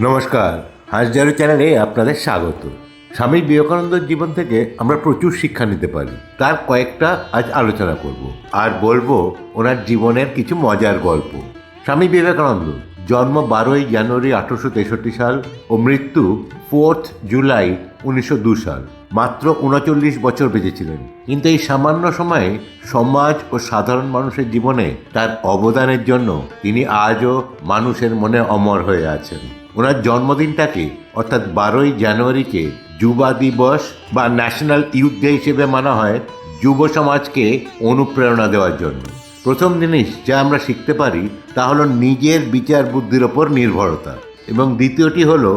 নমস্কার হাসজারু চ্যানেলে আপনাদের স্বাগত। স্বামী বিবেকানন্দের জীবন থেকে আমরা প্রচুর শিক্ষা নিতে পারি। তার কয়েকটা আজ আলোচনা করব। আর বলব ওনার জীবনের কিছু মজার গল্প। স্বামী বিবেকানন্দ জন্ম বারোই জানুয়ারি আঠারোশো তেষট্টি সাল ও মৃত্যু ফোর্থ জুলাই উনিশশো দু সাল। মাত্র উনচল্লিশ বছর বেঁচেছিলেন। কিন্তু এই সামান্য সময়ে সমাজ ও সাধারণ মানুষের জীবনে তার অবদানের জন্য তিনি আজও মানুষের মনে অমর হয়ে আছেন। ওনার জন্মদিনটাকে অর্থাৎ বারোই জানুয়ারিকে যুবা দিবস বা ন্যাশনাল ইউথ ডে হিসেবে মানা হয় যুব সমাজকে অনুপ্রেরণা দেওয়ার জন্য। প্রথম জিনিস যা আমরা শিখতে পারি তা হলো নিজের বিচার বুদ্ধির ওপর নির্ভরতা এবং দ্বিতীয়টি হলো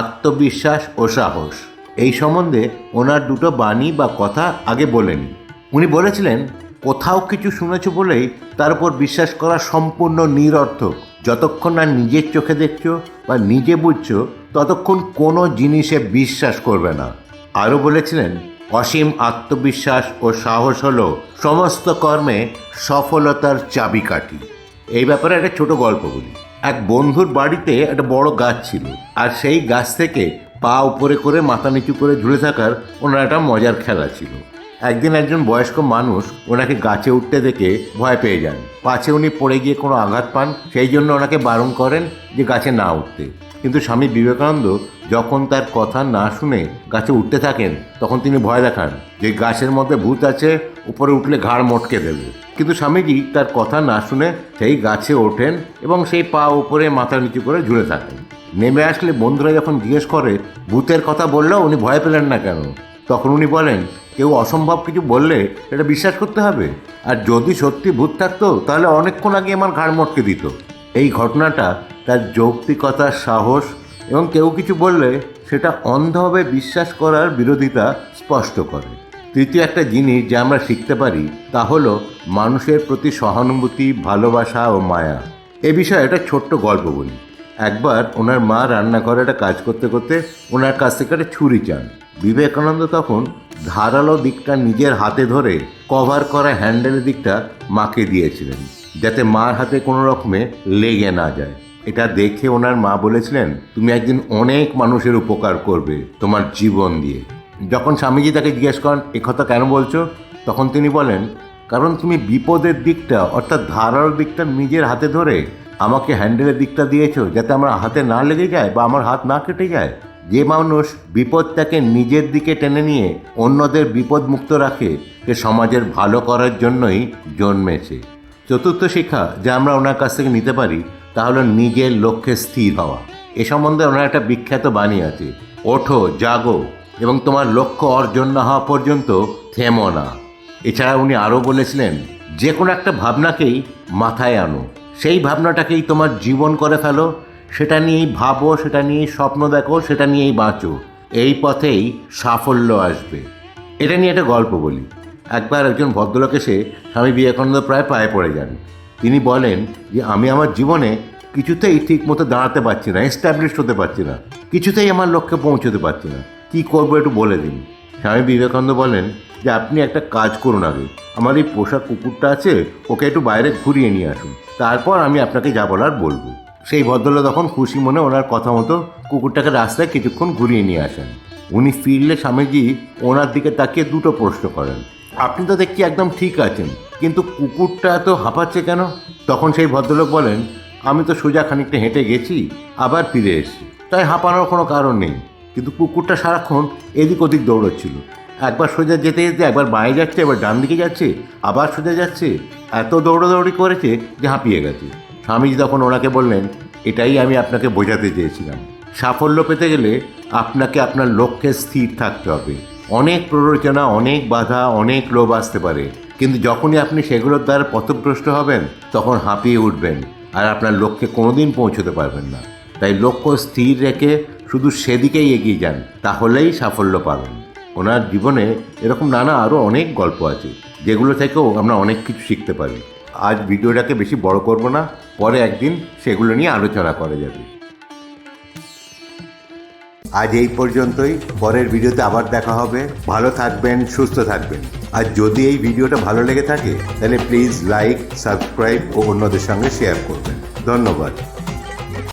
আত্মবিশ্বাস ও সাহস। এই সম্বন্ধে ওনার দুটো বাণী বা কথা আগে বলেনি উনি বলেছিলেন, কোথাও কিছু শুনেছো বলেই তার উপর বিশ্বাস করা সম্পূর্ণ নিরর্থক। যতক্ষণ না নিজের চোখে দেখছ বা নিজে বুঝছ, ততক্ষণ কোনো জিনিসে বিশ্বাস করবে না। আরও বলেছিলেন, অসীম আত্মবিশ্বাস ও সাহস হলো সমস্ত কর্মে সফলতার চাবিকাঠি। এই ব্যাপারে একটা ছোট গল্প বলি। এক বন্ধুর বাড়িতে একটা বড় গাছ ছিল, আর সেই গাছ থেকে পা উপরে করে মাথা নিচু করে ঝুলে থাকার ওনার একটা মজার খেলা ছিল। একদিন একজন বয়স্ক মানুষ ওনাকে গাছে উঠতে দেখে ভয় পেয়ে যান। পাছে উনি পড়ে গিয়ে কোনো আঘাত পান, সেই জন্য ওনাকে বারণ করেন যে গাছে না উঠতে। কিন্তু স্বামী বিবেকানন্দ যখন তার কথা না শুনে গাছে উঠতে থাকেন, তখন তিনি ভয় দেখান যে গাছের মধ্যে ভূত আছে, উপরে উঠলে ঘাড় মটকে দেবে। কিন্তু স্বামীজি তার কথা না শুনে সেই গাছে ওঠেন এবং সেই পা উপরে মাথা নিচু করে ঝুলে থাকেন। নেমে আসলে বন্ধুরা যখন জিজ্ঞেস করে, ভূতের কথা বললেও উনি ভয় পেলেন না কেন? তখন উনি বলেন, কেউ অসম্ভব কিছু বললে এটা বিশ্বাস করতে হবে। আর যদি সত্যি ভূত থাকতো, তাহলে অনেকক্ষণ আগে আমার ঘাড় মটকে দিত। এই ঘটনাটা তার যৌক্তিকতার সাহস এবং কেউ কিছু বললে সেটা অন্ধভাবে বিশ্বাস করার বিরোধিতা স্পষ্ট করে। তৃতীয় একটা জিনিস যা আমরা শিখতে পারি, তা হলো মানুষের প্রতি সহানুভূতি, ভালোবাসা ও মায়া। এ বিষয়ে একটা ছোট্ট গল্প বলি। একবার ওনার মা রান্নাঘরে একটা কাজ করতে করতে ওনার কাছ থেকে একটা ছুরি চান। বিবেকানন্দ তখন ধারালো দিকটা নিজের হাতে ধরে কভার করা হ্যান্ডেলের দিকটা মাকে দিয়েছিলেন, যাতে মার হাতে কোনো রকমে লেগে না যায়। এটা দেখে ওনার মা বলেছিলেন, তুমি একদিন অনেক মানুষের উপকার করবে তোমার জীবন দিয়ে। যখন স্বামীজি তাকে জিজ্ঞেস করেন কথা কেন বলছো? তখন তিনি বলেন, কারণ তুমি বিপদের দিকটা অর্থাৎ ধারার দিকটা নিজের হাতে ধরে আমাকে হ্যান্ডেলের দিকটা দিয়েছ যাতে আমার হাতে না লেগে যায় বা আমার হাত না কেটে যায়? যে মানুষ বিপদটাকে নিজের দিকে টেনে নিয়ে অন্যদের বিপদ মুক্ত রাখে, সে সমাজের ভালো করার জন্যই জন্মেছে। চতুর্থ শিক্ষা যা আমরা ওনার কাছ থেকে নিতে পারি, তা হলো নিজের লক্ষ্যে স্থির হওয়া। এ সম্বন্ধে ওনার একটা বিখ্যাত বাণী আছে, ওঠো, জাগো এবং তোমার লক্ষ্য অর্জন না হওয়া পর্যন্ত থেমো না। এছাড়া উনি আরও বলেছিলেন, যে কোনো একটা ভাবনাকেই মাথায় আনো। সেই ভাবনাটাকেই তোমার জীবন করে ফেলো। সেটা নিয়েই ভাবো, সেটা নিয়েই স্বপ্ন দেখো, সেটা নিয়েই বাঁচো। এই পথেই সাফল্য আসবে। এটা নিয়ে একটা গল্প বলি। একবার একজন ভদ্রলোক এসে স্বামী বিবেকানন্দ প্রায় পায়ে পড়ে যান। তিনি বলেন যে, আমি আমার জীবনে কিছুতেই ঠিক মতো দাঁড়াতে পারছি না এস্টাবলিশ হতে পারছি না। কিছুতেই আমার লক্ষ্যে পৌঁছতে পারছি না। কী করব একটু বলে দিন। স্বামী বিবেকানন্দ বলেন যে, আপনি একটা কাজ করুন আগে। আমার এই পোষা কুকুরটা আছে, ওকে একটু বাইরে ঘুরিয়ে নিয়ে আসুন। তারপর আমি আপনাকে যা বলার বলব। সেই ভদ্রলোক তখন খুশি মনে ওনার কথা মতো কুকুরটাকে রাস্তায় কিছুক্ষণ ঘুরিয়ে নিয়ে আসেন। উনি ফিরলে স্বামীজি ওনার দিকে তাকিয়ে দুটো প্রশ্ন করেন। আপনি তো দেখছি একদম ঠিক আছেন, কিন্তু কুকুরটা তো হাঁপাচ্ছে কেন? তখন সেই ভদ্রলোক বলেন, আমি তো সোজা খানিকটা হেঁটে গেছি, আবার ফিরে এসেছি। তাই হাঁপানোর কোনো কারণ নেই, কিন্তু কুকুরটা সারাক্ষণ এদিক ওদিক দৌড়চ্ছিল। একবার সোজা যেতে যেতে একবার বাঁয়ে যাচ্ছে, এবার ডান দিকে যাচ্ছে, আবার সোজা যাচ্ছে, এত দৌড়াদৌড়ি করেছে যে হাঁপিয়ে গেছে। স্বামীজি তখন ওনাকে বললেন, এটাই আমি আপনাকে বোঝাতে চেয়েছিলাম। সাফল্য পেতে গেলে আপনাকে আপনার লক্ষ্যে স্থির থাকতে হবে। অনেক প্ররোচনা, অনেক বাধা, অনেক লোভ আসতে পারে। কিন্তু যখনই আপনি সেগুলোর দ্বারা পথভ্রষ্ট হবেন, তখন হাঁপিয়ে উঠবেন আর আপনার লক্ষ্যে কোনোদিন পৌঁছতে পারবেন না। তাই লক্ষ্য স্থির রেখে শুধু সেদিকেই এগিয়ে যান, তাহলেই সাফল্য পাবেন। ওনার জীবনে এরকম নানা আরও অনেক গল্প আছে, যেগুলো থেকেও আমরা অনেক কিছু শিখতে পারি। আজ ভিডিওটাকে বেশি বড় করব না, পরে একদিন সেগুলো নিয়ে আলোচনা করা যাবে। আজ এই পর্যন্তই, পরের ভিডিওতে আবার দেখা হবে। ভালো থাকবেন, সুস্থ থাকবেন। আর যদি এই ভিডিওটা ভালো লেগে থাকে, তাহলে প্লিজ লাইক, সাবস্ক্রাইব ও অন্যদের সঙ্গে শেয়ার করবেন। ধন্যবাদ।